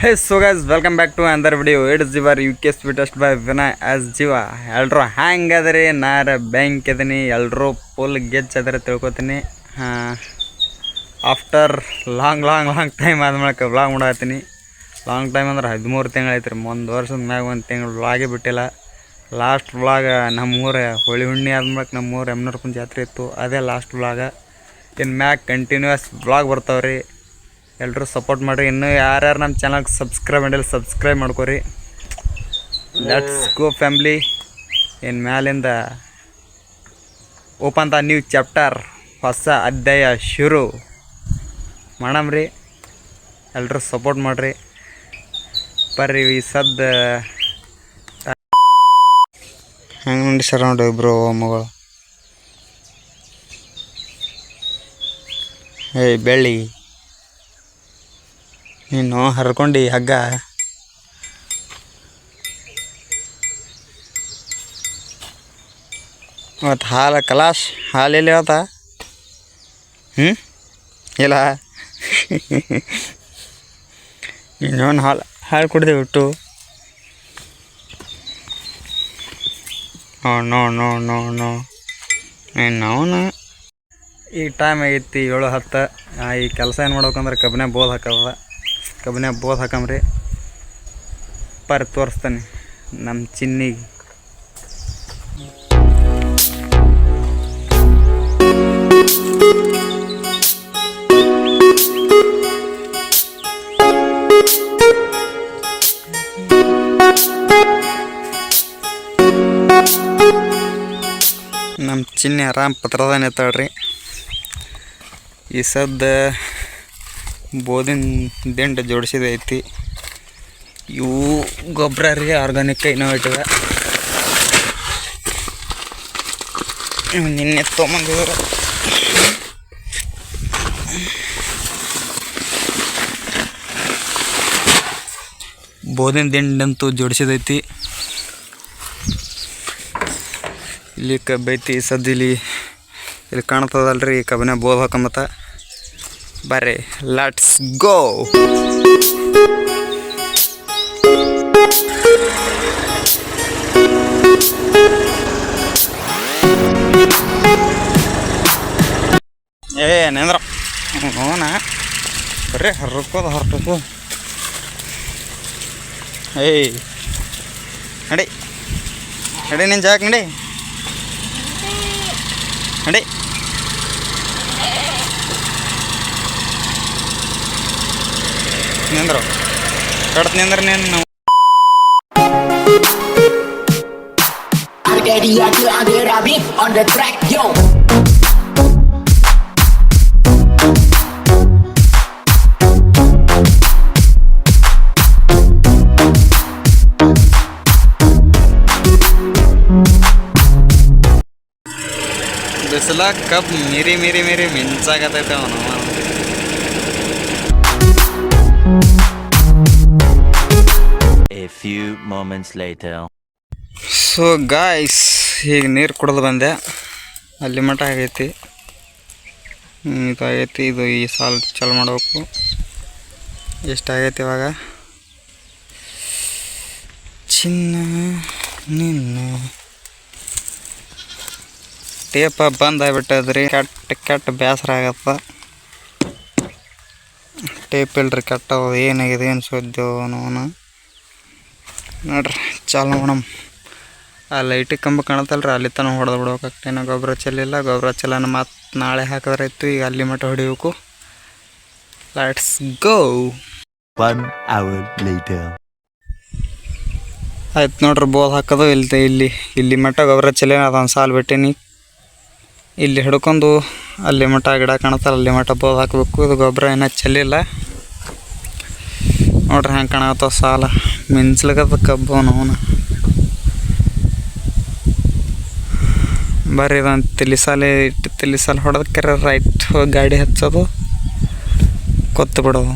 Hey so guys welcome back to another video it's ಜಿವರ್ U K sweetest by Vinay as Jeeva ಹ್ಯಾಂಗ್ ಹ್ಯಾಂಗದ್ರಿ ನಾರ bank ಇದೀನಿ ಎಲ್ಲರೂ full ಗೆಚ್ ಅದರ ತಿಳ್ಕೊತೀನಿ. After long long long time ಆದ್ಮೇಲೆ vlog ಮಾಡತ್ತೀನಿ. Long time ಅಂದ್ರೆ ಹದಿಮೂರು ತಿಂಗಳು ಐತ್ರಿ, ಒಂದು ವರ್ಷದ ಮ್ಯಾಗ ಒಂದು ತಿಂಗಳು ವ್ಲಾಗೇ ಬಿಟ್ಟಿಲ್ಲ. ಲಾಸ್ಟ್ ವ್ಲಾಗ ನಮ್ಮೂರ ಹೋಳಿ ಹುಣ್ಣಿ ಆದ್ಮೇಲೆ ನಮ್ಮೂರು ಯಮ್ನೂರ್ಕುಂದ ಜಾತ್ರೆ ಇತ್ತು, ಅದೇ ಲಾಸ್ಟ್ ವ್ಲಾಗ ಇನ್ನು ಮ್ಯಾಗ ಕಂಟಿನ್ಯೂಸ್ ವ್ಲಾಗ್ ಬರ್ತಾವ್ರಿ. ಎಲ್ಲರೂ ಸಪೋರ್ಟ್ ಮಾಡಿರಿ. ಇನ್ನೂ ಯಾರ್ಯಾರು ನಮ್ಮ ಚಾನಲ್ಗೆ ಸಬ್ಸ್ಕ್ರೈಬ್ ಮಾಡಿಲ್ಲ ಸಬ್ಸ್ಕ್ರೈಬ್ ಮಾಡ್ಕೊರಿ. ಲೆಟ್ಸ್ ಗೋ ಫ್ಯಾಮ್ಲಿ ಇನ್ನು ಮ್ಯಾಲಿಂದ ಓಪನ್ ದ ನ್ಯೂ ಚಾಪ್ಟರ್ ಹೊಸ ಅಧ್ಯಾಯ ಶುರು. ಮಾಡಮ್ರಿ ಎಲ್ಲರೂ ಸಪೋರ್ಟ್ ಮಾಡಿರಿ. ಬರ್ರಿ, ಈ ಸದ್ದ ಹೆಂಗೆ ನೋಡಿ ಸರ್ ನೋಡಿ ಇಬ್ಬರು ಮಗಳು? ಏಯ್, ಬೆಳ್ಳಿ. ನೀನು ಹರ್ಕೊಂಡು ಹಗ್ಗ. ಮತ್ತು ಹಾಲು ಕಲಾಶ್, ಹಾಲು ಎಲ್ಲಿ ಹೇಳ್ತಾ ಹ್ಞೂ ಇಲ್ಲ. ಇನ್ನೊಂದು ಹಾಲು ಹಾಲು ಕುಡ್ದೆ ಬಿಟ್ಟು. No no no no. No ನಾವು ಈ ಟೈಮ್ ಆಗೈತಿ ಏಳು ಹತ್ತು. ಈ ಕೆಲಸ ಏನು ಮಾಡ್ಬೇಕಂದ್ರೆ ಕಬ್ಬಿನ ಬೋಲ್ ಹಾಕದ. ಕಬ್ಬಿನ ಬೋಸ್ ಹಾಕಂಬ್ರಿ. ಪರ್ ತೋರಿಸ್ತಾನೆ ನಮ್ಮ ಚಿನ್ನಿಗೆ. ನಮ್ಮ ಚಿನ್ನಿ ಆರಾಮ್ ಪತ್ರದಾನೆ ಎತ್ತಾಳ್ರಿ ಈ ಸದ್ದ ಬೋದಿನ ದಿಂಡ ಜೋಡಿಸಿದೈತಿ. ಇವು ಗೊಬ್ಬರ ರೀ ಆರ್ಗಾನಿಕ್ ಇನೋವೇಟಿವ್ ನಿನ್ನೆ ತೊಗೊಂಬಂದಿದ್ರು. ಬೋದಿನ ದಿಂಡಂತೂ ಜೋಡಿಸಿದೈತಿ. ಇಲ್ಲಿ ಕಬ್ಬೈತಿ, ಸದ್ದಿಲಿ ಇಲ್ಲಿ ಕಾಣ್ತದಲ್ರಿ ಕಬ್ಬಿನ ಬೋದ್ ಹಾಕೊಂಬತ್ತ. ಬರ್ರಿ ಲೆಟ್ಸ್ ಗೋ ಏ ನೇಂದ್ರ ಹ್ಞೂನ ಬರ್ರಿ ಹರ್ಕೋದು ಹೊರಟು ಏಯ್ ನಡಿ ನಡಿ ನಿನ್ನ ಜಾಗ ನಡಿ ನಡಿ ನಿಂದ್ರು ಕಡತ್ ನಿಂದ್ರ ನೀನು be on the track, yo. ಬಿಸಿಲ ಕಪ್ ಮೀರಿ ಮೀರಿ ಮೀರಿ ಮಿಂಚಾಗತೈತೆ ಅವನು few moments later. So guys ಈಗ ನೀರು ಕುಡಿದು ಬಂದೆ. ಅಲ್ಲಿ ಮಟ್ಟ ಆಗೈತಿ. ಇದಾಗೈತಿ. ಇದು ಈ ಸಾಲ್ ಚಾಲು ಮಾಡಬೇಕು. ಎಷ್ಟಾಗೈತಿ ಇವಾಗ? ಚಿನ್ನ, ನಿನ್ನ. ಟೇಪ ಬಂದ್ ಆಗಿಬಿಟ್ಟದ್ರಿ. ಕೆಟ್ಟ ಕೆಟ್ಟ ಬೇಸರ ಆಗತ್ತ. ಟೇಪ್ ಇಲ್ರಿ ಕೆಟ್ಟವ ಏನಾಗಿದೆ, ಏನು ಸುದ್ದಿ ಅವನು ನೋಡ್ರಿ ಚಾಲು ನೋಡಮ್ಮ ಆ ಲೈಟಿಗೆ ಕಂಬ ಕಾಣತ್ತಲ್ರಿ ಅಲ್ಲಿ ತನಕ ಹೊಡೆದು ಬಿಡ್ಬೇಕಾಗ್ತೇನೆ ಗೊಬ್ಬರ ಚೆಲ್ಲಿಲ್ಲ ಗೊಬ್ಬರ ಚೆಲ್ಲನ ಮತ್ತೆ ನಾಳೆ ಹಾಕಿದ್ರೆ ಇತ್ತು ಈಗ ಅಲ್ಲಿ ಮಟ್ಟ ಹೊಡಿಬೇಕು. Let's go one hour light ಆಯ್ತು ನೋಡ್ರಿ ಬೋಲ್ ಹಾಕೋದು ಇಲ್ಲಿ ಇಲ್ಲಿ ಇಲ್ಲಿ ಮಟ್ಟ ಗೊಬ್ಬರ ಚೆಲ್ಲ ಅದೊಂದು ಸಾಲು ಬಿಟ್ಟೀನಿ. ಇಲ್ಲಿ ಹಿಡ್ಕೊಂಡು ಅಲ್ಲಿ ಮಟ್ಟ ಗಿಡ ಕಾಣತ್ತಲ್ಲ ಅಲ್ಲಿ ಮಟ್ಟ ಬೋಲ್ ಹಾಕಬೇಕು ಇದು ಗೊಬ್ಬರ ಏನೂ ಚೆಲ್ಲಿಲ್ಲ. ನೋಡ್ರಿ ಹೆಂಗೆ ಕಾಣತ್ತವ ಸಾಲ. ಮಿಂಚ್ಲಿಕ್ಕದ ಕಬ್ಬು ಅವನು ಬರ್ರಿ ಇದೊಂದು ತಿಳಿ ಸಾಲೆ ಇಟ್ಟು ತಿಳಿ ಸಾಲ ಹೊಡೆದಕ್ಕೆ ರೈಟ್ ಗಾಡಿ ಹಚ್ಚೋದು, ಕೊತ್ತು ಬಿಡೋದು.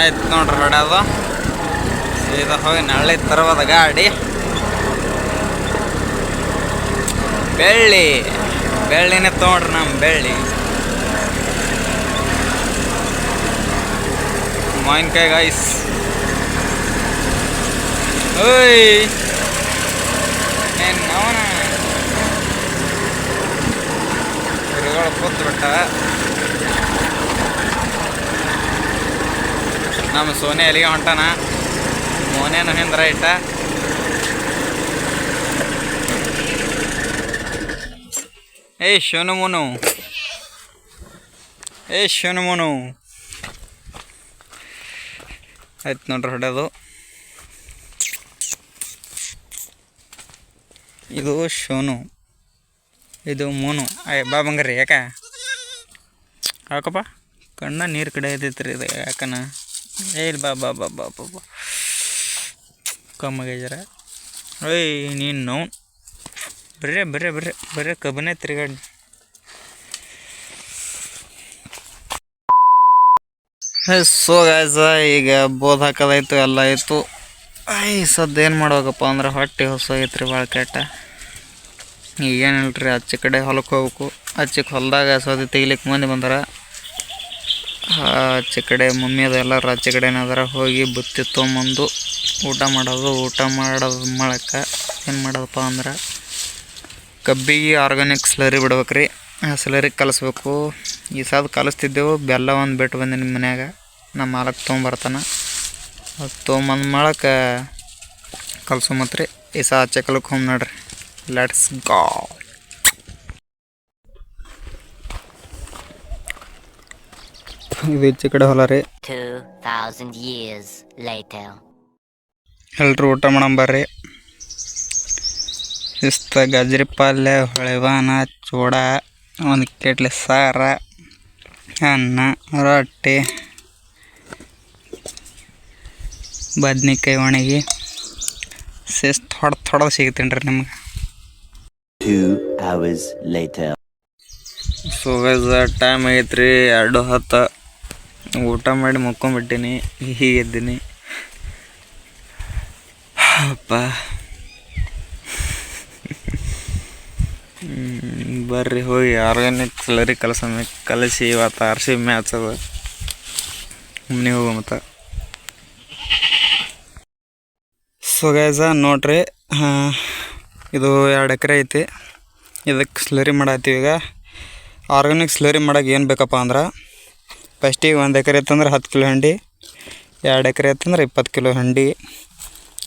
ಆಯ್ತು ನೋಡ್ರಿ ಹೊಡೆಯೋದು. ಸೀದಾ ಹೋಗಿ ನಾಳೆ ತರವಾದ ಗಾಡಿ. ಬೆಳ್ಳಿ. ಬೆಳ್ಳಿನೇ ತೊಗೊಂಡ್ರಿ ನಮ್ಮ ಬೆಳ್ಳಿ. ಮಾವಿನಕಾಯಿ ಗಾಯ್ಸ್ ಓಯ್ ಏನು ಅವನ ಕೂತ್ ಬಿಟ್ಟ ನಮ್ಮ ಸೋನೆ ಎಲ್ಲಿಗೆ ಹೊಂಟಾನ? ಮೋನೇನು ಹಿಂದ್ರ ಇಟ್ಟ? ಏಯ್ ಶೋನು ಮುನು ಏ ಶೋನು ಮೋನು ಆಯ್ತು ನೋಡ್ರಿ ಹೊಡೆಯೋದು. ಇದು ಶೋನು. ಇದು ಮೋನು. ಅಯ್ಯ ಬಾ ಬಂಗಾರಿ, ಯಾಕ? ಯಾಕಪ್ಪ ಕಣ್ಣ ನೀರು ಕಡೆ ರೀ ಇದು, ಯಾಕನ? ಏ, ಇಲ್ಲ ಬಾ ಬಾ ಬಾ ಬಾ ಬಾ ಬಾ. ಕಮ್ಮಗೆ ಜರ ಓಯ್ ನೀನು ನೋವು. ಬರ್ರೆ ಬರ್ರೆ ಬರ್ರೆ ಬರ್ರೆ ಕಬ್ಬನೇ ತಿರುಗಾಡಿ ಸೊ ಗಾಯ್ಸ ಈಗ ಬೋದ್ ಹಾಕೋದಾಯ್ತು ಎಲ್ಲ ಆಯಿತು ಐ, ಸದ್ದು ಏನು ಮಾಡ್ಬೇಕಪ್ಪ ಅಂದ್ರೆ ಹೊಟ್ಟೆ ಹೊಸ ಐತ್ರಿ ಭಾಳ ಕೆಟ್ಟ. ಈಗ ರೀ ಆಚೆ ಕಡೆ ಹೊಲಕ್ಕೆ ಹೋಗ್ಬೇಕು. ಆಚೆಗೆ ಹೊಲದಾಗ ಸೌದೆ ತೆಗಿಲಿಕ್ಕೆ ಮಂದಿ ಬಂದಾರ. ಆಚೆ ಕಡೆ ಮಮ್ಮಿ ಅದು, ಎಲ್ಲರೂ ಆಚೆ ಕಡೆ ಹೋಗಿ ಬುತ್ತಿ ತೊಗೊಂಬಂದು ಊಟ ಮಾಡೋದು ಊಟ ಮಾಡೋದು ಮಾಡಕ್ಕೆ ಏನು ಮಾಡೋದಪ್ಪ ಅಂದ್ರೆ, ಕಬ್ಬಿಗೆ ಆರ್ಗಾನಿಕ್ ಸ್ಲರಿ ಬಿಡ್ಬೇಕ್ರಿ. ಆ ಸ್ಲರಿ ಕಲಿಸ್ಬೇಕು. ಈ ಸಾದ್ ಕಲಿಸ್ತಿದ್ದೆವು. ಬೆಲ್ಲ ಒಂದು ಬಿಟ್ಟು ಬಂದೆ ನಿಮ್ಮ ಮನ್ಯಾಗ. ನಮ್ಮ ಮಾಲಕ್ ತೊಗೊಂಬರ್ತಾನ. ಅದು ತೊಗೊಂಬಂದು ಮಾಡಕ್ಕೆ ಮತ್ತು ಈ ಸಾ ಆಚೆ ಹೋಗಿ ನೋಡ್ರಿ. ಲೆಟ್ಸ್ ಗಾ ಇದು ಈಚೆ ಕಡೆ ಹೊಲ ರೀ. 2,000 years later. ಎಲ್ರು ಊಟ ಮಾಡಂಬರ್ರಿ ಇಷ್ಟ ಗಜ್ರಿ ಪಲ್ಯ ಹೊಳೆವಾನ ಚೂಡ. ಒಂದು ಕೆಟ್ಲೆ ಸಾರ ಅನ್ನ ರೊಟ್ಟಿ ಬದ್ನಿಕಾಯಿ ಒಣಗಿ ಶಿಸ್ತು ಹೊಡೆದು ಹೊಡೆದು ಸಿಗ್ತೀನಿ ರೀ ನಿಮ್ಗೆ. Two hours later. So time ಆಗೈತ್ರಿ ಎರಡು ಹತ್ತು. ಊಟ ಮಾಡಿ ಮುಕ್ಕೊಂಬಿಟ್ಟಿನಿ ಹೀಗಿದ್ದೀನಿ ಅಪ್ಪ. ಬರ್ರಿ ಹೋಗಿ ಆರ್ಗ್ಯಾನಿಕ್ ಸ್ಲರಿ ಕಲಸ ಕಲಸಿ ಇವತ್ತು ಆರ್ ಸಿ ಮ್ಯಾಚ್ ಅದ ಮನೆ ಹೋಗೋ ಮತ್ತು. ಸೊ ಗೈಸ ನೋಡ್ರಿ ಇದು ಎರಡು ಎಕರೆ ಐತಿ. ಇದಕ್ಕೆ ಸ್ಲರಿ ಮಾಡತ್ತೀವಿ ಈಗ. ಆರ್ಗಾನಿಕ್ ಸ್ಲರಿ ಮಾಡೋಕೆ ಏನು ಬೇಕಪ್ಪ ಅಂದ್ರೆ ಫಸ್ಟಿಗೆ ಒಂದು ಎಕರೆ ಇತ್ತಂದ್ರೆ ಹತ್ತು ಕಿಲೋ ಹಂಡಿ, ಎರಡು ಎಕರೆ ಇತ್ತಂದ್ರೆ ಇಪ್ಪತ್ತು ಕಿಲೋ ಹಂಡಿ,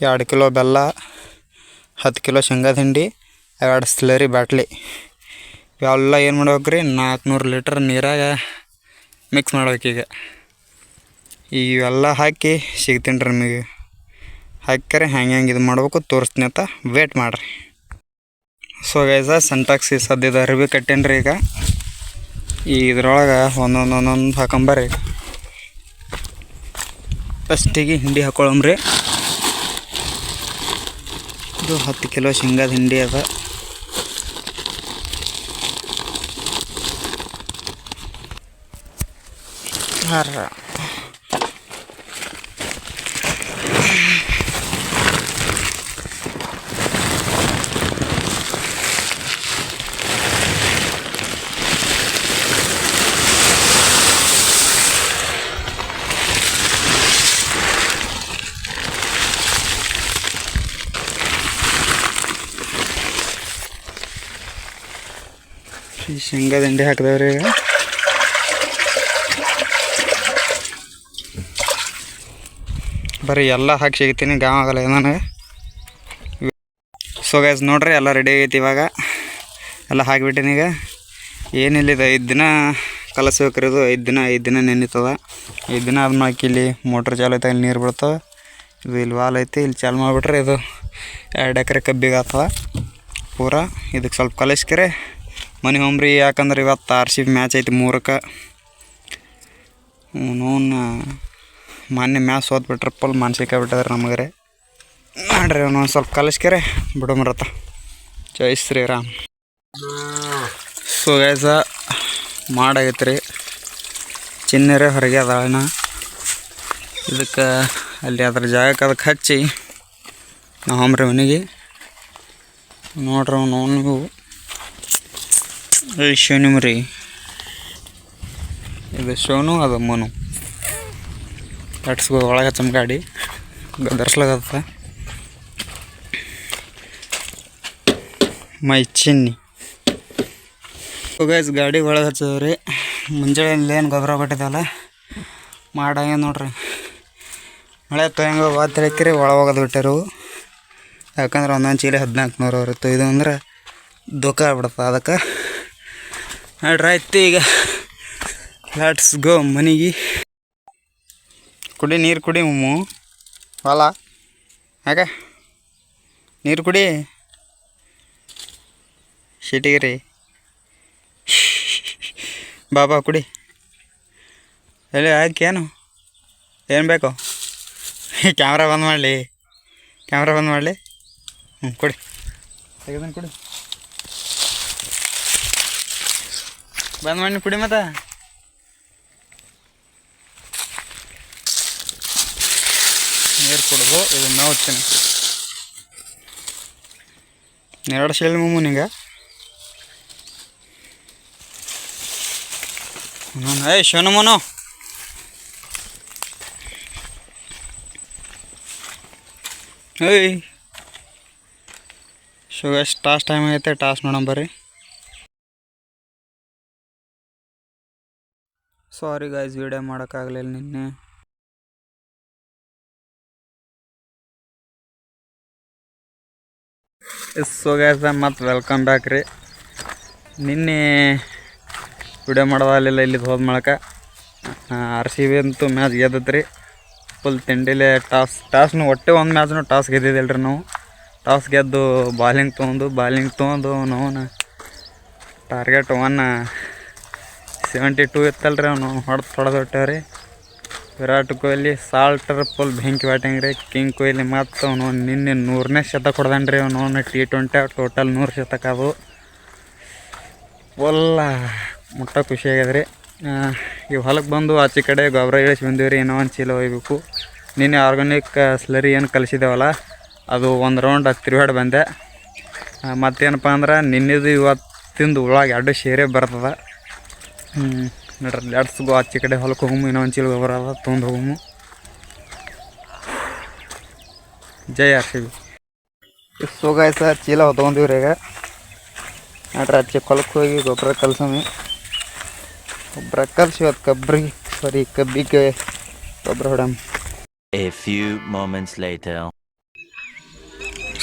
ಎರಡು ಕಿಲೋ ಬೆಲ್ಲ, ಹತ್ತು ಕಿಲೋ ಶೇಂಗಾದ ಹಿಂಡಿ, ಎರಡು ಸ್ಲರಿ ಬಾಟ್ಲಿ. ಇವೆಲ್ಲ ಏನು ಮಾಡ್ಬೇಕ್ರಿ? ನಾಲ್ಕುನೂರು ಲೀಟ್ರ್ ನೀರಾಗ ಮಿಕ್ಸ್ ಮಾಡ್ಬೇಕೀಗ ಇವೆಲ್ಲ ಹಾಕಿ ಸಿಗ್ತೀನಿ ರೀ ನಿಮಗೆ. ಹಾಕ್ಯಾರೆ ಹೆಂಗೆ ಹೆಂಗೆ ಇದು ಮಾಡ್ಬೇಕು ತೋರಿಸ್ತೀನಿ ಅಂತ ವೇಟ್ ಮಾಡಿರಿ. ಸೊ ಗೈಸ ಸಂಟಾಕ್ಸಿ ಸದ್ಯದ ಅರಿವಿ ರೀ ಈಗ. ಈ ಇದ್ರೊಳಗೆ ಒಂದೊಂದು ಒಂದೊಂದು ಹಾಕೊಂಬರ್ರಿ ಫಸ್ಟಿಗೆ ಹಿಂಡಿ ಹಾಕೊಳಮ್ರಿ ಇದು ಹತ್ತು ಕಿಲೋ ಶೇಂಗಾದ ಹಿಂಡಿ ಅದ. ಹರ್ರ ಈ ಶೇಂಗಾದ ಹಿಂಡಿ ಹಾಕಿದವ್ರಿ ಈಗ ಬರೀ ಎಲ್ಲ ಹಾಕಿ ಸಿಗ್ತೀನಿ ಗಾಮ ಆಗಲ್ಲ ನನಗೆ ಸೊ ಗೈಸ್ ನೋಡ್ರಿ, ಎಲ್ಲ ರೆಡಿ ಆಗೈತಿ ಇವಾಗ. ಎಲ್ಲ ಹಾಕಿಬಿಟ್ಟಿನಿ ಈಗ. ಏನಿಲ್ಲ ಐದು ದಿನ ಕಲಸ್ಬೇಕ್ರಿ ಇದು ಐದು ದಿನ ಐದು ದಿನ ನೆನೀತದ. ಐದು ದಿನ ಅದನ್ನ ಹಾಕಿ ಇಲ್ಲಿ ಮೋಟ್ರ್ ಚಾಲು ಐತೆ ಇಲ್ಲಿ ನೀರು ಬಿಡ್ತವೆ ಇದು ಇಲ್ಲಿ ವಾಲ್ ಐತಿ, ಇಲ್ಲಿ ಚಾಲು ಮಾಡಿಬಿಟ್ರೆ ಇದು ಎರಡು ಎಕರೆ ಕಬ್ಬಿಗೆ ಪೂರ ಇದಕ್ಕೆ ಸ್ವಲ್ಪ ಕಲಸ್ಕರೆ. ಮನೆ ಹೋಮ್ರಿ ಯಾಕಂದ್ರೆ ಇವತ್ತು ಆರ್ ಸಿ ಮ್ಯಾಚ್ ಐತಿ ಮೂರಕ್ಕೆ. ನೋನ್ ಮೊನ್ನೆ ಮ್ಯಾಚ್ ಸೋತ್ಬಿಟ್ರೆ ಫುಲ್ ಮಾನಸಿಕ ಬಿಟ್ಟಿದ್ರೆ ನಮಗರೆ ನೋಡ್ರಿ ಒಂದೊಂದು ಸ್ವಲ್ಪ ಕಲಿಸ್ಕೆರೆ ಮರತ. ಜೈ ಶ್ರೀರಾಮ್. ಸೊ ಗೈಸ ಮಾಡಾಗೈತೆ ರೀ. ಚಿನ್ನರೆ ಹೊರಗೆ ಅದಾಳನ ಇದಕ್ಕೆ ಅಲ್ಲಿ ಅದ್ರ ಜಾಗಕ್ಕೆ ಅದಕ್ಕೆ ಹಚ್ಚಿ, ನಾವು ಹೋಮ್ರಿ ಮನೆಗೆ. ನೋಡ್ರಿ ಅವನು, ಅವನಿಗೂ. ಏ, ಶೋನು ರೀ ಇದು ಶೋನು ಅದು ಮನು. ಲೆಟ್ಸ್ ಗೋ ಒಳಗೆ ಹಚ್ಚಮ್ ಗಾಡಿ ಧರಿಸ್ಲಾಗತ್ತ ಮೈ ಚಿನ್ನಿ. ಗೈಸ್ ಗಾಡಿ ಒಳಗೆ ಹಚ್ಚದ್ರಿ ಮುಂಜಾನೆ ಏನು ಗೊಬ್ಬರ ಕೊಟ್ಟಿದ್ದಲ್ಲ ಮಾಡಂಗೆ ನೋಡ್ರಿ. ಮಳೆ ತೊಯ್ಯಂಗ ವಾತಿರಕ್ಕಿರಿ ಒಳ ಹೋಗೋದು ಬಿಟ್ಟರು. ಯಾಕಂದ್ರೆ ಒಂದೊಂದು ಚೀಲ ಹದಿನಾಲ್ಕು ನೂರು ಇರುತ್ತೆ ಇದು ಅಂದ್ರೆ ದುಃಖ ಆಗ್ಬಿಡುತ್ತೆ ಅದಕ್ಕೆ. ನೋಡ್ರಿ ಆಯ್ತು ಈಗ ಲೆಟ್ಸ್ ಗೋ ಮನೆಗೆ. ಕುಡಿ ನೀರು ಕುಡಿ ಮಮ್ಮು. ಹೊಲ ಯಾಕೆ? ನೀರು ಕುಡಿ. ಸಿಟಿಗಿರಿ ಬಾಬಾ ಕುಡಿ. ಎಲ್ಲಿ ಏನು? ಏನು ಬೇಕು? ಕ್ಯಾಮ್ರಾ ಬಂದ್ ಮಾಡಲಿ. ಕ್ಯಾಮ್ರಾ ಬಂದ್ ಮಾಡಲಿ. ಹ್ಞೂ ಕೊಡಿ. ತೆಗೆದನ್ ಕುಡಿ. ಬಂದ್ ಮಾಡಿ ಕುಡಿ ಮತ್ತೆ ನೀರು ಕುಡ್ದು ನಾವು ಓದ್ತೀನಿ ನೆರಡು ಶೇಲ್ ಮಮ್ಮು ನಿಂಗೆ. ಏಯ್ ಶಿವನಮ್ಮನು ಏಯ್. ಶೋ ಎಷ್ಟು ಟಾಸ್ ಟೈಮ್ ಆಗೈತೆ ಟಾಸ್ ನೋಡೋಣ ಬರ್ರಿ. ಸಾರಿ ಗಾಯ್ಸ್ ವಿಡಿಯೋ ಮಾಡೋಕ್ಕಾಗಲಿಲ್ಲ ನಿನ್ನೆ. ಎಸ್ ಸೊ ಗ್ಯಾಸ್ ಮತ್ತು ವೆಲ್ಕಮ್ ಬ್ಯಾಕ್ ರೀ. ನಿನ್ನೆ ವಿಡಿಯೋ ಮಾಡೋದಾಗಲಿಲ್ಲ ಇಲ್ಲಿ ಹೋದ ಮಾಡಕ ಆರ್ ಸಿ ಬಿ ಅಂತೂ ಮ್ಯಾಚ್ ಗೆದ್ದತ್ ರೀ ಫುಲ್ ತಿಂಡಿಲೆ ಟಾಸ್, ಟಾಸ್ನು ಒಟ್ಟೆ ಒಂದು ಮ್ಯಾಚ್ನು ಟಾಸ್ ಗೆದ್ದಿದ್ದಿಲ್ಲ ರೀ ನಾವು. ಟಾಸ್ ಗೆದ್ದು ಬಾಲಿಂಗ್ ತೊಗೊಂಡು ಬಾಲಿಂಗ್ ತೊಗೊಂಡು ನಾವು ಟಾರ್ಗೆಟ್ ಒನ್ ಸೆವೆಂಟಿ ಟೂ ಇತ್ತಲ್ಲ ರೀ ಅವ್ನು ಹೊಡೆದು ಹೊಡೆದು ಹೊಟ್ಟೇವ್ರಿ ವಿರಾಟ್ ಕೊಹ್ಲಿ, ಸಾಲ್ಟರ್ ಪುಲ್, ಬೆಂಕಿ ಬ್ಯಾಟಿಂಗ್ ರೀ, ಕಿಂಗ್ ಕೊಹ್ಲಿ ಮತ್ತು ಅವನು ನಿನ್ನೆ ನೂರನೇ ಶತಕ ಹೊಡೆದಾನ ರೀ ಅವನು ಟಿ ಟ್ವೆಂಟಿ ಟೋಟಲ್ ನೂರು ಶತಕ ಅದು ಒಲ್ಲ, ಮುಟ್ಟ ಖುಷಿ ಆಗ್ಯದ ರೀ ಈ ಹೊಲಕ್ಕೆ ಬಂದು ಆಚೆ ಕಡೆ ಗೊಬ್ಬರ ಇಳಿಸಿ ಬಂದೀವಿ ರೀ ಏನೋ ಒಂದು ಚೀಲ ಒಯ್ಬೇಕು. ನಿನ್ನೆ ಆರ್ಗಾನಿಕ್ ಸ್ಲರಿ ಏನು ಕಲಿಸಿದೇವಲ್ಲ, ಅದು ಒಂದು ರೌಂಡ್ ತಿರುಗಾಡಿ ಬಂದೆ. ಮತ್ತೇನಪ್ಪ ಅಂದ್ರೆ ನಿನ್ನೆದು ಇವತ್ತಿಂದು ಒಳಗೆ ಎರಡು ಶೇರೆ ಬರ್ತದೆ. ನೋಡ್ರಿ ಲೆಟ್ಸ್ ಗೋ ಆಚೆ ಕಡೆ ಹೊಲಕ್ಕೆ ಹೋಗಮು ಇನ್ನೂ ಒಂದು ಚೀಲ ಗೊಬ್ಬರ ಅದ ತೊಗೊಂಡು ಹೋಗಮು. ಜೈ ಆರ್ಸಿವಿ ಸೋಗಾಯ್ ಸರ್ ಚೀಲ ಹೊತ್ಕೊಂತೀವ್ರಿ ಈಗ. ನೋಡ್ರಿ ಆಚೆ ಹೊಲಕ್ಕೆ ಹೋಗಿ ಗೊಬ್ಬರ ಕಲ್ಸಮಿ. ಗೊಬ್ಬರ ಕಲ್ಸಿ ಇವತ್ತು ಕಬ್ರಿಗೆ ಸಾರಿ ಕಬ್ಬಿಗೆ ಗೊಬ್ಬರ ಹೊಡಮ್ a few moments later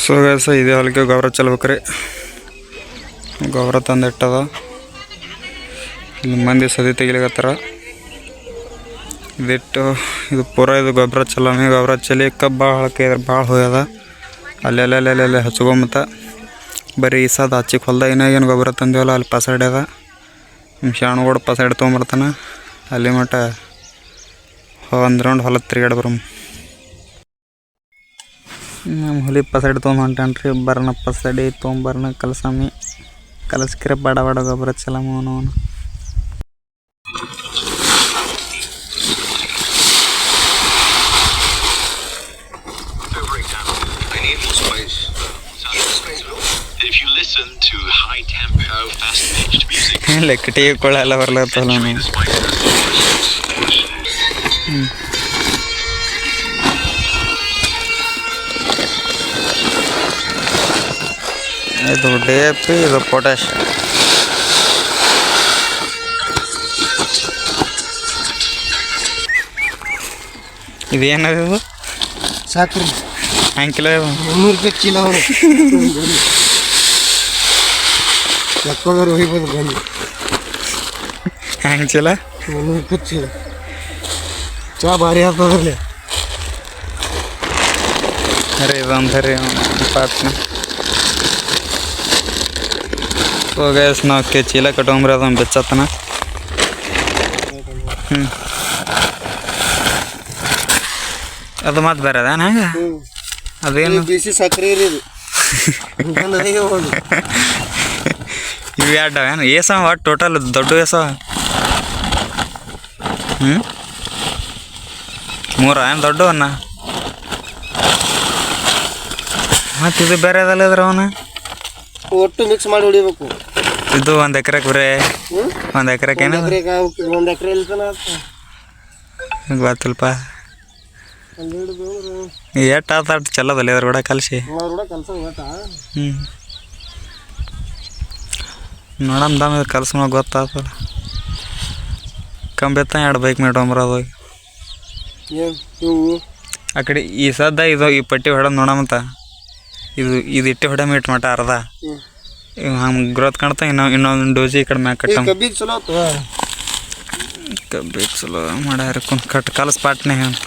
so sir ಇದೇ ಹೊಲಕ್ಕೆ ಗೊಬ್ಬರ ಚೆಲ್ಬೇಕ್ರಿ. ಗೊಬ್ಬರ ತಂದಿಟ್ಟದ. ಇಲ್ಲಿ ಮಂದಿ ಸದಿ ತೆಗಿಲಿಕತ್ತಾರ. ಇದಿಟ್ಟು ಇದು ಪೂರ ಇದು ಗೊಬ್ಬರ ಚಲೋನೆ ಗೊಬ್ಬರ ಚಲಿ ಕಬ್ಬು ಭಾಳ ಹಾಕಿದ್ರೆ ಭಾಳ ಹೋಗ್ಯದ. ಅಲ್ಲೆಲ್ಲೆಲ್ಲೆಲ್ಲೆ ಹಚ್ಕೊಂಬತ್ತ. ಬರೀ ಈ ಸದ ಹಚ್ಚಿಗೆ ಹೊಲ್ದಾಗ ಏನೋ ಏನು ಗೊಬ್ಬರ ತಂದೇವಲ್ಲ ಅಲ್ಲಿ ಪಸಡ್ಯದ ನಿಮ್ಮ ಶಾಣ ಕೂಡ ಪಸಡಿ ತೊಗೊಂಬರ್ತಾನೆ. ಅಲ್ಲಿ ಮಟ ಒಂದು ಹೊಲದ ತಿರ್ಗಾಡಿ ಬರಮ್ ನಮ್ಮ ಹುಲಿ ಪಸಡಿ ತೊಗೊಂಡು ಹೊಂಟಾನ್ರಿ ಬರ್ನ ಪಸಡಿ ತೊಗೊಂಬರ್ನ ಕಲಸಮಿ. ಕಲಸ್ಕಿರ ಬಡ ಬಡ ಗೊಬ್ಬರ ಚಲಮ ಲೆಕ್ಕ ಟೀ ಎಲ್ಲ ಬರ್ಲತ್ತಲ್ಲ the ನಾನು spider ಇದು ಡಿ ಎ ಪಿ ಇದು ಪೊಟ್ಯಾಶ್ ಇದೇನದು ಇದು ಸಾಕ್ರಿ ಹ್ಯಾಂಗೆ ಕಿಲೋ ಇದು ಮುನ್ನೂರು ರೂಪಾಯಿ ಚೀಲ ಅವರು ಎಕ್ಕೋದವ್ರು ಒಯ್ಬೋದು ಬಂದು ಹ್ಯಾಂಗೆ ಚೀಲ ಮುನ್ನೂರು ರೂಪಾಯಿ ಚೀಲ ಚಾ ಭಾರಿ ಆಗ್ತದ್ರಲ್ಲಿ ಅರೆ ಇದೊಂದು ರೀ ಪಾತ್ನ ಸೊ ಗ್ಯಾಸ್ ನಾವು ಕೆ ಚೀಲ ಕಟ್ಕೊಂಬ್ರಿ ಅದೊಂದು ಬೆಚ್ಚತ್ತನ ಹ್ಞೂ ಅದು ಮತ್ತೆ ಬೇರೆ ಅದ ಅದೇನು? ಬಿಸಿ ಸಕ್ಕರೆ ರೀ ಇದು. ಇವು ಎರಡು ಏನು? ಏಸ ಒಟ್ಟು ಟೋಟಲ್ ದೊಡ್ಡ ಏಸ ಹ್ಞೂ ಮೂರ ಏನು ದೊಡ್ಡವನ್ನ ಮತ್ತು ಇದು ಬೇರೆ ಅದಲ್ಲ ಇದ್ರ ಅವನ? ಒಟ್ಟು ಮಿಕ್ಸ್ ಮಾಡಿ ಹೊಡಿಬೇಕು ಇದು ಒಂದು ಎಕರೆ ಬರೇ? ಹ್ಮ್? ಒಂದು ಎಕರೆಗೆ ಎಕರೆ ಒಂದು ಎಕರೆ ಎಲ್ಲಿ ತನ ಗೊತ್ತಿಲ್ಪ ಅಲ್ಲಿ ಹಿಡಿದು ಅಂದ್ರೆ ಎಷ್ಟು ಆತ ಅಟ್ ಚಲೋದಲ್ಲ ಇದ್ರ ಕೂಡ ಕಲಸಿ. ಹ್ಞೂ ನೋಡಮ್ ದಮ್ ಇದು ಕಲ್ಸ ಮೇಲೆ ಗೊತ್ತಾಗ್ತದ ಕಂಬೆತ್ತ ಎರಡು ಬೈಕ್ ಇವು? ಆ ಕಡೆ ಈ ಸದ್ದ ಇದು ಈ ಪಟ್ಟಿ ಹೊಡೆದು ನೋಡಮಂತ ಇದು ಇದು ಇಟ್ಟು ಹೊಡೆ ಮೀಟ್ ಮಟ ಅರ್ಧ. ಹಂಗೆ ಗ್ರೋತ್ ಕಾಣ್ತಾ ಇನ್ನೊಂದು ಇನ್ನೊಂದು ಡೋಜಿ ಈ ಕಡೆ ಮ್ಯಾಗ ಈ ಚಲೋ ಕಬ್ಬಿ ಚಲೋ ಮಾಡ್ಯಾರ ಕುಂತ ಕಟ್ ಕಾಲ ಪಾಟ್ನೆ ಇದು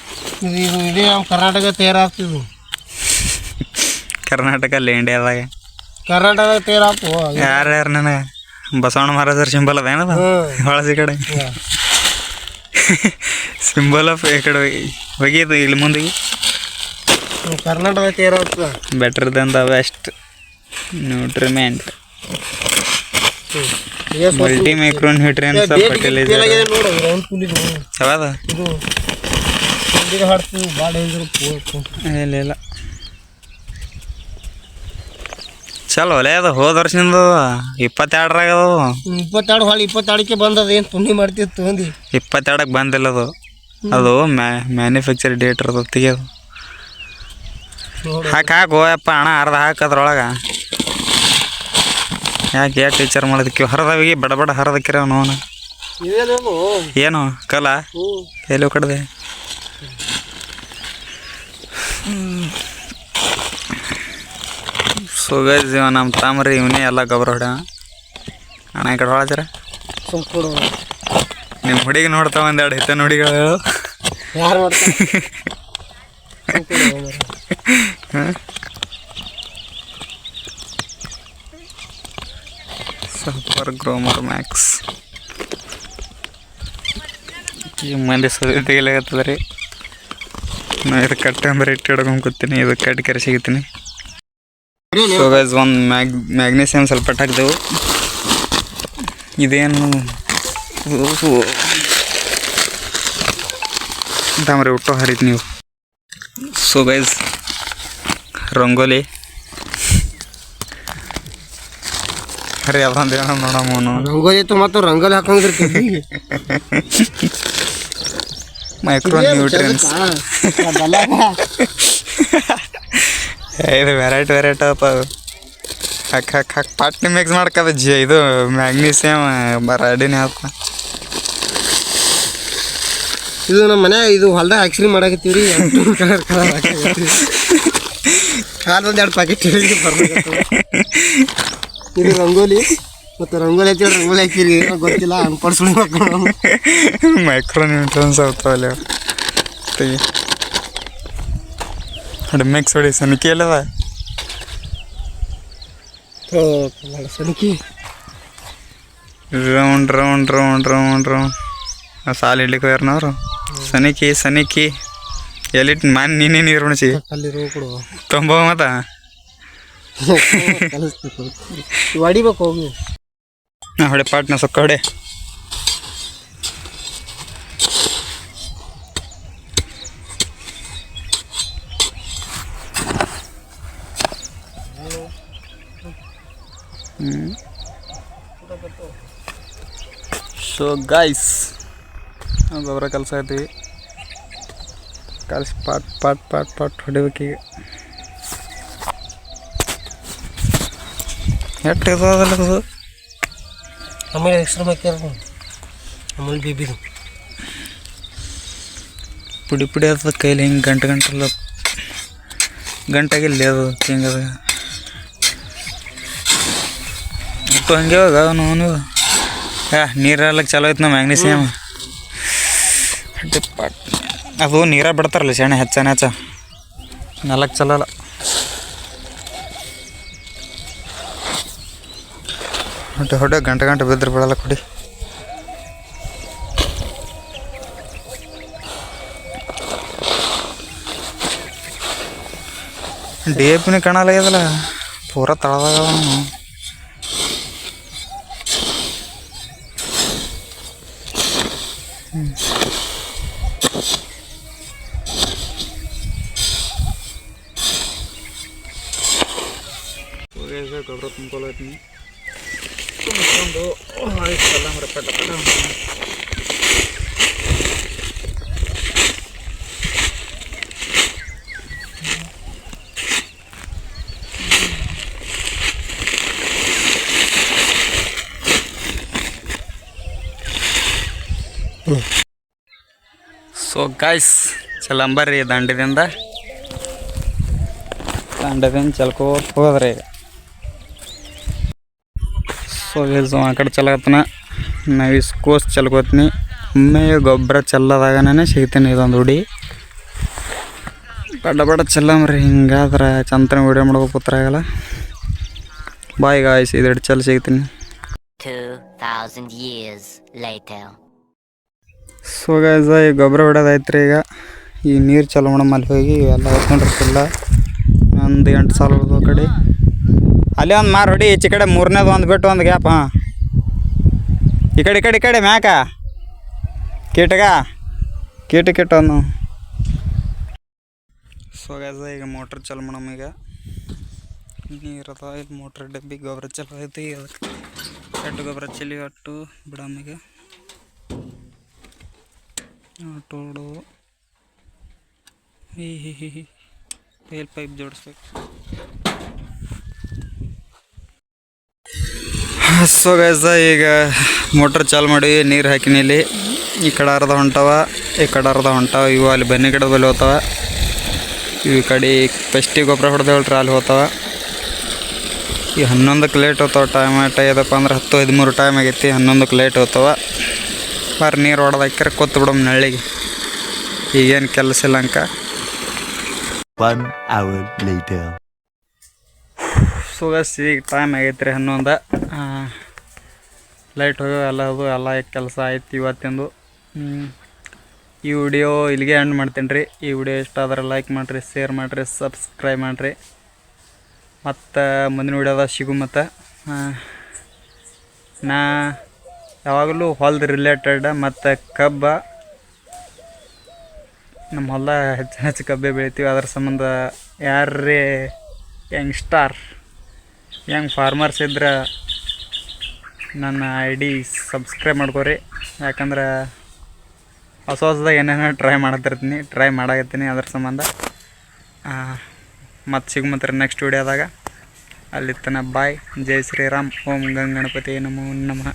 ಇದು ಇಡೀ ನಮ್ಮ ಕರ್ನಾಟಕ ತೇರಾಗ್ತಿದ್ವು ಕರ್ನಾಟಕ ಅಲ್ಲಿ ಇಂಡಿಯಾದಾಗ. ಕರ್ನಾಟಕ ತೇರಾಪು ಯಾರು ಯಾರು ನನಗೆ ಬಸವಣ್ಣ ಮಹಾರಾಜರ ಸಿಂಬಲ್ ಅದ ಏನದ. ಹೊಳಸಿ ಕಡೆ. ಸಿಂಬಲ್ ಆಫ್ ಈ ಕಡೆ ಹೋಗಿದ್ದು ಇಲ್ಲಿ ಮುಂದೆ Karnataka ತೇರಾಪ better than the best nutriment multi micron nutrients fertilizer danger ಇಲ್ಲ ಇಲ್ಲ. ಚಲೋ ಒಲೆ ಅದು ಹೋದ ವರ್ಷದಿಂದ ಇಪ್ಪತ್ತೆರಡರಾಗ ಅದು ಇಪ್ಪತ್ತೆರಡು ಹೊಳಿ ಇಪ್ಪತ್ತೆರಡಕ್ಕೆ ಬಂದದ ಏನು ಪುಣ್ಯ ಮಾಡ್ತಿತ್ತು ಅಂದು ಇಪ್ಪತ್ತೆರಡಕ್ಕೆ ಬಂದಿಲ್ಲ ಅದು. ಅದು ಮ್ಯಾನುಫ್ಯಾಕ್ಚರ್ ಡೇಟ್ ಇರ್ತದೆ ತೆಗಿಯೋದು. ಹಾಕಿ ಹಾಕು ಅಪ್ಪ ಹಣ ಅರ್ಧ ಹಾಕು ಅದ್ರೊಳಗೆ. ಯಾಕೆ ಯಾಕೆ ವಿಚಾರ ಮಾಡೋದಕ್ಕೆ ಹರದವಿಗೆ ಬಡ ಬಡ ಹರದಕ್ಕಿರ ಇದೇನು? ಏನು? ಕಲ? ಎಲ್ಲೋ ಕಡ್ದೆ ಇವ ನಮ್ಮ ತಾಮ್ರಿ ಇವನೇ ಎಲ್ಲ ಗೊಬ್ಬರ ಹೊಡ ಅಣ್ಣ ಈ ಕಡೆ ಹೊಳಜರ ನಿಮ್ಮ ಹುಡುಗಿ ನೋಡ್ತಾವ ಒಂದೆರಡು ಹಿತ ನುಡಿಗಳು ಹೇಳು ಯಾರು ಮಾಡ್ತಾರೆ ಸುಮ್ ಕೊಡು ಮಾರ್ರೆ. ಸೂಪರ್ ಗ್ರೋಮರ್ ಮ್ಯಾಕ್ಸ್ ಮಂದಿ ಸುದ್ದಿ ತೆಗಿಲಾಗತ್ತದ ರೀ ನಾ ಇದು ಕಟ್ಟಂಬರಿ ಇಟ್ಟು ಹಿಡ್ಕೊಂಡು ಕೂತೀನಿ, ಇದು ಕಟ್ಟಿ ಕರೆ ಸಿಗುತ್ತೀನಿ. ಸೊ ಒಂದು ಮ್ಯಾಗ್ ಮ್ಯಾಗ್ನೀಸಿಯಮ್ ಸ್ವಲ್ಪ ಹಾಕಿದೆವು. ಇದೇನು? ತಾಮ್ರಿ ಹುಟ್ಟು ಹರಿತು ನೀವು. So guys rangoli. ಹರಿ ಅದಂದ ಏನೋ ನೋಡಮ್ಮ ರಂಗೋಲಿ ಇತ್ತು ಮತ್ತು ರಂಗೋಲಿ ಹಾಕೊಂಡಿರ್ತೀವಿ ಮೈಕ್ರೋ ನ್ಯೂಟ್ರಿಯನ್ಸ್ ಇದು ವೆರೈಟಿ ವೆರೈಟಿ ಅಪ್ಪ ಹಾಕಿ ಹಾಕಿ ಹಾಕಿ. ಪಟ್ನಿ ಮಿಕ್ಸ್ ಮಾಡ್ಕದ ಜಿ ಇದು ಮ್ಯಾಗ್ನೀಸಿಯಮ್ ಬರಾಡಿನೇ ಆತ ಇದು ನಮ್ಮ ಮನೆ ಇದು ಹೊಲ್ದಾಗ ಆಕ್ಸಿರಿ ಮಾಡಾಕತ್ತೀವಿ ರೀ ಕಲರ್ ಕಲರ್ ಹಾಲು ಒಂದು ಎರಡು ಪ್ಯಾಕೆಟ್ ಇದು ರಂಗೋಲಿ? ಮತ್ತು ರಂಗೋಲಿ ಹಚ್ಚಿದ್ರೆ ರಂಗೋಲಿ ಹಾಕಿರಿ ಗೊತ್ತಿಲ್ಲ ಅನ್ಪಡಿಸ್ಬಿಡಿ ಮಕ್ಕಳು. ಮೈಕ್ರೋ ನ್ಯೂಟ್ರನ್ಸ್ ಆಗ್ತಾವಲ್ಲ ತೆಗಿ. ಹೊಡಿ ಮಿಕ್ಸ್ ಹೊಡಿ ಸನಿಕೆ ಎಲ್ಲದ? ಸನಿಕಿ round round round round round ಸಾಲ ಇಡ್ಲಿಕ್ಕೆ ಹೋಗ್ಯಾರನವ್ರು ಸನಿಕಿ ಸನಿಕಿ ಎಲ್ಲಿಟ್ಟು ಮನ್ ನೀನೇ ನೀರು ಉಣಿಸಿ. ಅಲ್ಲಿ ತೊಂಬ ಮತ? ಕಲಿಸ್ಬೇಕು ಹೊಡಿಬೇಕು ಹೋಗಿ ನಾ ಹೊಡೆ ಪಾಟ್ನ ಸೊಕ್ಕ ಹೊಡೆ. ಸೊ ಗಾಯ್ಸ್ ನಾವು ಗೊಬ್ಬರ ಕೆಲಸ ಐತಿ ಕಲಿಸಿ ಪಾಟ್ ಪಾಟ್ ಪಾಟ್ ಪಾಟ್ ಹೊಡಿಬೇಕೀಗ. ಎಷ್ಟು ಇದಾವಲ್ಲ ಅದು ಆಮೇಲೆ ಎಕ್ಸ್ಟ್ರಾ ಬೇಕಾರೆ ಆಮೇಲೆ ಬೇಬಿದು ಪುಡಿ ಪುಡಿ ಆಗ್ತದ ಕೈಲಿ ಹಿಂಗೆ ಗಂಟೆ ಗಂಟಲ್ಲ ಗಂಟಾಗಿಲ್ಲ ಅದು ಹಿಂಗದ ಒಟ್ಟು ಹಂಗೆ ಹೋಗ ಅವನು ಅವನು ಯಾ ನೀರೆಲ್ಲ ಚಲೋ ಐತೆ ನಮ್ಮ ಮ್ಯಾಗ್ನೀಸಿಯಮ್ ಅದು ನೀರ ಬಿಡ್ತಾರಲ್ಲ ಶೆಣೆ ಹೆಚ್ಚನ ಹೆಚ್ಚ ನೆಲಕ್ಕೆ ಚಲೋಲ್ಲ ಹೊಟ್ಟೆ ಹೊಡೆ ಗಂಟೆ ಗಂಟೆ ಬಿದ್ದರೆ ಬಿಡಲ್ಲ ಕೊಡಿ. ಡಿ ಎ ಪಿನ ಕಾಣಲ್ಲ ಪೂರ ತಳದಾಗ So, guys, jalan bar- ya, tanda benda, tanda benda, jalko, jokotre. So guys ಆ ಕಡೆ ಚಲಕತ್ತನ ನಾವು ಇಸ್ಕೋಸ್ ಚಲ್ಕೋತೀನಿ. ಒಮ್ಮೆ ಗೊಬ್ಬರ ಚೆಲ್ಲದಾಗನೇ ಸಿಗ್ತೀನಿ ಇದೊಂದು ಹುಡಿ. ಬಡ ಬಡ ಚೆಲ್ಲಮ್ರಿ ಹಿಂಗಾದ್ರೆ ಚಂತನ ವಿಡಿಯೋ ಮಾಡ್ಬೇಕು ಆಗಲ್ಲ. ಬಾಯ್ ಗಾಯ್ಸ್ ಇದೆರಡು ಚೆಲ್ಲ ಸಿಗ್ತೀನಿ. 2,000 years later. ಸೊ ಗೈಸ್ ಈ ಗೊಬ್ಬರ ರೀ ಈಗ. ಈ ನೀರು ಚಲೋ ಮಾಡಮ್ ಅಲ್ಲಿ ಹೋಗಿ ಎಲ್ಲ ಹೊತ್ಕೊಂಡಿರ್ತಿಲ್ಲ. ಒಂದು ಎಂಟು ಸಾಲ ಉಳ್ದು ಕಡೆ. ಅಲ್ಲೇ ಒಂದು ಮಾರು ಹೊಡಿ, ಈಚೆ ಕಡೆ ಮೂರನೇದು ಒಂದು ಬಿಟ್ಟು ಒಂದು ಗ್ಯಾಪ್, ಹಾಂ. ಈ ಕಡೆ ಈ ಕಡೆ ಈ ಕಡೆ ಮ್ಯಾಕ. ಕೀಟಗ, ಕೀಟ ಕೀಟ ಅನ್ನು ಸೊ ಈಗ ಮೋಟ್ರ್ ಚಲೋ ಮಾಡಮ್ ಈಗ. ನೀರು ಅದ ಇಲ್ಲಿ ಮೋಟ್ರ್ ಡಬ್ಬಿ, ಗೊಬ್ಬರ ಚಲೋ ಐತಿ. ಅದಕ್ಕೆ ಎಟ್ಟು ಗೊಬ್ಬರ ಚಲಿ ಅಟ್ಟು ಬಿಡಮ್ ಈಗ. ಹಿ ಹಿ ಹಿ ಟೇಲ್ ಪೈಪ್ ಜೋಡಿಸ್ಬೇಕು. ಸೊ ಗೈಸ ಈಗ ಮೋಟ್ರ್ ಚಾಲು ಮಾಡಿ ನೀರು ಹಾಕಿನಿ ಇಲ್ಲಿ. ಈ ಕಡೆ ಅರ್ಧ ಹೊಂಟವ, ಈ ಕಡೆ ಅರ್ಧ ಹೊಂಟವ, ಇವು ಅಲ್ಲಿ ಬನ್ನಿ ಗಿಡದ ಬಲ್ಲಿ ಹೋಗ್ತಾವ. ಇವು ಈ ಕಡೆ ಪೆಸ್ಟಿ ಗೊಬ್ಬರ ಹೊಡೆದೇವಲ್ರಿ, ಅಲ್ಲಿ ಹೋಗ್ತಾವ. ಈ ಹನ್ನೊಂದಕ್ಕೆ ಲೇಟ್ ಹೋಗ್ತಾವ ಟೈಮ್ ಟೈದಪ್ಪ ಅಂದ್ರೆ ಹತ್ತು, ಹದಿಮೂರು ಟೈಮ್ ಆಗೈತಿ, ಹನ್ನೊಂದಕ್ಕೆ ಲೇಟ್ ಹೋಗ್ತಾವ. ಬಾರಿ ನೀರು ಹೊಡೆದು ಹಾಕ್ಯಾರ ಕೊತ್ತು ಬಿಡಮ್ ನಳ್ಳಿಗೆ ಈಗೇನು ಕೆಲಸ ಇಲ್ಲ ಅಂಕ. One hour later. So guys ಈಗ ಟೈಮ್ ಆಗೈತೆ ರೀ ಹನ್ನೊಂದು ಲೈಟ್ ಹೋಗೋ ಎಲ್ಲ ಅದು, ಎಲ್ಲ ಕೆಲಸ ಆಯ್ತು ಇವತ್ತಿಂದು. ಈ ವಿಡಿಯೋ ಇಲ್ಲಿಗೆ ಎಂಡ್ ಮಾಡ್ತೀನಿ ರೀ. ಈ ವಿಡಿಯೋ ಇಷ್ಟ ಆದ್ರೆ ಲೈಕ್ ಮಾಡಿರಿ ಶೇರ್ ಮಾಡಿರಿ ಸಬ್ಸ್ಕ್ರೈಬ್ ಮಾಡಿರಿ. ಮತ್ತು ಮುಂದಿನ ವಿಡಿಯೋದಾಗ ಸಿಗು ಮತ್ತು. ನಾ ಯಾವಾಗಲೂ ಹೊಲ್ದ ರಿಲೇಟೆಡ್ ಮತ್ತು ಕಬ್ಬ ನಮ್ಮ ಹೊಲ್ದಾಗ ಹೆಚ್ಚು ಹೆಚ್ಚು ಕಬ್ಬೆ ಬೆಳಿತೀವಿ. ಅದ್ರ ಸಂಬಂಧ ಯಾರೇ ಯಂಗ್ಸ್ಟಾರ್ ಯಂಗ್ ಫಾರ್ಮರ್ಸ್ ಇದ್ರೆ ನನ್ನ ಐ ಡಿ ಸಬ್ಸ್ಕ್ರೈಬ್ ಮಾಡ್ಕೊರಿ. ಯಾಕಂದ್ರೆ ಹೊಸ ಹೊಸದಾಗ ಏನೇನೋ ಟ್ರೈ ಮಾಡತ್ತಿರ್ತೀನಿ ಟ್ರೈ ಮಾಡಾಕತ್ತೀನಿ ಅದ್ರ ಸಂಬಂಧ. ಮತ್ತು ಸಿಗ್ಮತ್ರಿ ನೆಕ್ಸ್ಟ್ ವೀಡಿಯೋದಾಗ ಅಲ್ಲಿ ತನಕ ಬಾಯ್ ಜೈ ಶ್ರೀರಾಮ್. ಓಂ ಗಂಗಣಪತಿ ನಮೋ ನಮಃ.